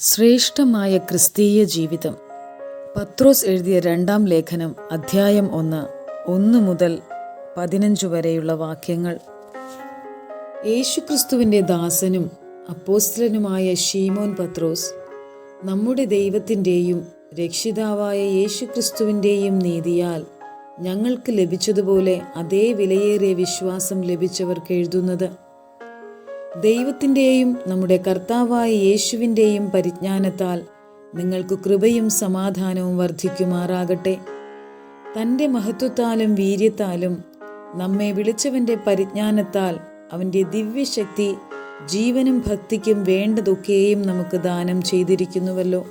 ശ്രേഷ്ഠമായ ക്രിസ്തീയ ജീവിതം. പത്രോസ് എഴുതിയ രണ്ടാം ലേഖനം അധ്യായം ഒന്ന് ഒന്ന് മുതൽ പതിനഞ്ച് വരെയുള്ള വാക്യങ്ങൾ. യേശുക്രിസ്തുവിന്റെ ദാസനും അപ്പോസ്റ്റലനുമായ ഷീമോൻ പത്രോസ് നമ്മുടെ ദൈവത്തിന്റെയും രക്ഷിതാവായ യേശുക്രിസ്തുവിന്റെയും നീതിയാൽ ഞങ്ങൾക്ക് ലഭിച്ചതുപോലെ അതേ വിലയേറിയ വിശ്വാസം ലഭിച്ചവർക്ക് എഴുതുന്നത് ദൈവത്തിന്റെയും നമ്മുടെ കർത്താവായ യേശുവിന്റെയും പരിജ്ഞാനത്താൽ നിങ്ങൾക്ക് കൃപയും സമാധാനവും വർദ്ധിക്കുമാറാകട്ടെ. തന്റെ മഹത്വത്താലും വീര്യത്താലും നമ്മെ വിളിച്ചവന്റെ പരിജ്ഞാനത്താൽ അവന്റെ ദിവ്യശക്തി ജീവനും ഭക്തിക്കും വേണ്ടതൊക്കെയും നമുക്ക് ദാനം ചെയ്തിരിക്കുന്നുവല്ലോ.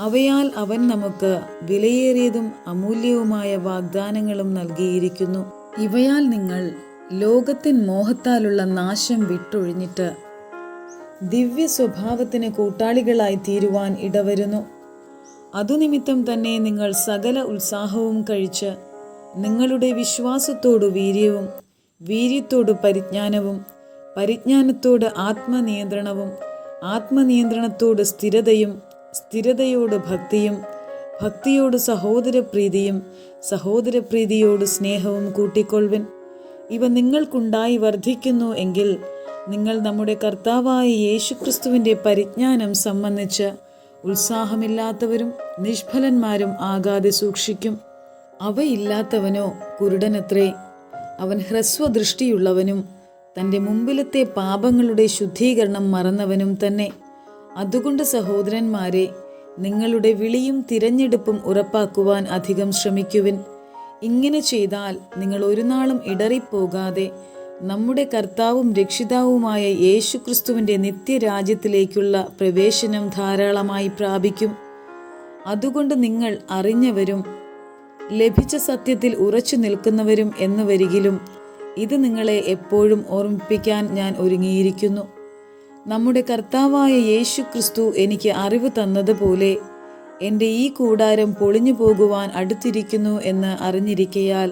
അവയാൽ അവൻ നമുക്ക് വിലയേറിയതും അമൂല്യവുമായ വാഗ്ദാനങ്ങളും നൽകിയിരിക്കുന്നു. ഇവയാൽ നിങ്ങൾ ലോകത്തിൻ മോഹത്താലുള്ള നാശം വിട്ടൊഴിഞ്ഞിട്ട് ദിവ്യ സ്വഭാവത്തിന് കൂട്ടാളികളായി തീരുവാൻ ഇടവരുന്നു. അതുനിമിത്തം തന്നെ നിങ്ങൾ സകല ഉത്സാഹവും കഴിച്ച് നിങ്ങളുടെ വിശ്വാസത്തോടു വീര്യവും വീര്യത്തോടു പരിജ്ഞാനവും പരിജ്ഞാനത്തോട് ആത്മനിയന്ത്രണവും ആത്മനിയന്ത്രണത്തോട് സ്ഥിരതയും സ്ഥിരതയോട് ഭക്തിയും ഭക്തിയോട് സഹോദരപ്രീതിയും സഹോദരപ്രീതിയോട് സ്നേഹവും കൂട്ടിക്കൊള്ളുവിൻ. ഇവ നിങ്ങൾക്കുണ്ടായി വർദ്ധിക്കുന്നു എങ്കിൽ നിങ്ങൾ നമ്മുടെ കർത്താവായ യേശുക്രിസ്തുവിന്റെ പരിജ്ഞാനം സംബന്ധിച്ച് ഉത്സാഹമില്ലാത്തവരും നിഷ്ഫലന്മാരും ആകാതെ സൂക്ഷിക്കും. അവയില്ലാത്തവനോ കുരുടനത്രേ. അവൻ ഹ്രസ്വദൃഷ്ടിയുള്ളവനും തന്റെ മുമ്പിലത്തെ പാപങ്ങളുടെ ശുദ്ധീകരണം മറന്നവനും തന്നെ. അതുകൊണ്ട് സഹോദരന്മാരെ നിങ്ങളുടെ വിളിയും തിരഞ്ഞെടുപ്പും ഉറപ്പാക്കുവാൻ അധികം ശ്രമിക്കുവിൻ. ഇങ്ങനെ ചെയ്താൽ നിങ്ങൾ ഒരു നാളും ഇടറിപ്പോകാതെ നമ്മുടെ കർത്താവും രക്ഷിതാവുമായ യേശുക്രിസ്തുവിന്റെ നിത്യരാജ്യത്തിലേക്കുള്ള പ്രവേശനം ധാരാളമായി പ്രാപിക്കും. അതുകൊണ്ട് നിങ്ങൾ അറിഞ്ഞവരും ലഭിച്ച സത്യത്തിൽ ഉറച്ചു നിൽക്കുന്നവരും എന്ന് വരികിലും ഇത് നിങ്ങളെ എപ്പോഴും ഓർമ്മിപ്പിക്കാൻ ഞാൻ ഒരുങ്ങിയിരിക്കുന്നു. നമ്മുടെ കർത്താവായ യേശു ക്രിസ്തു എനിക്ക് അറിവ് തന്നതുപോലെ എന്റെ ഈ കൂടാരം പൊളിഞ്ഞു പോകുവാൻ അടുത്തിരിക്കുന്നു എന്ന് അറിഞ്ഞിരിക്കയാൽ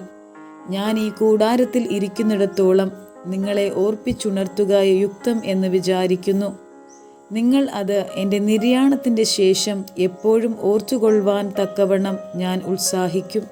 ഞാൻ ഈ കൂടാരത്തിൽ ഇരിക്കുന്നിടത്തോളം നിങ്ങളെ ഓർപ്പിച്ചുണർത്തുക യുക്തം എന്ന് വിചാരിക്കുന്നു. നിങ്ങൾ അത് എന്റെ നിര്യാണത്തിന്റെ ശേഷം എപ്പോഴും ഓർത്തുകൊള്ളുവാൻ തക്കവണ്ണം ഞാൻ ഉത്സാഹിക്കും.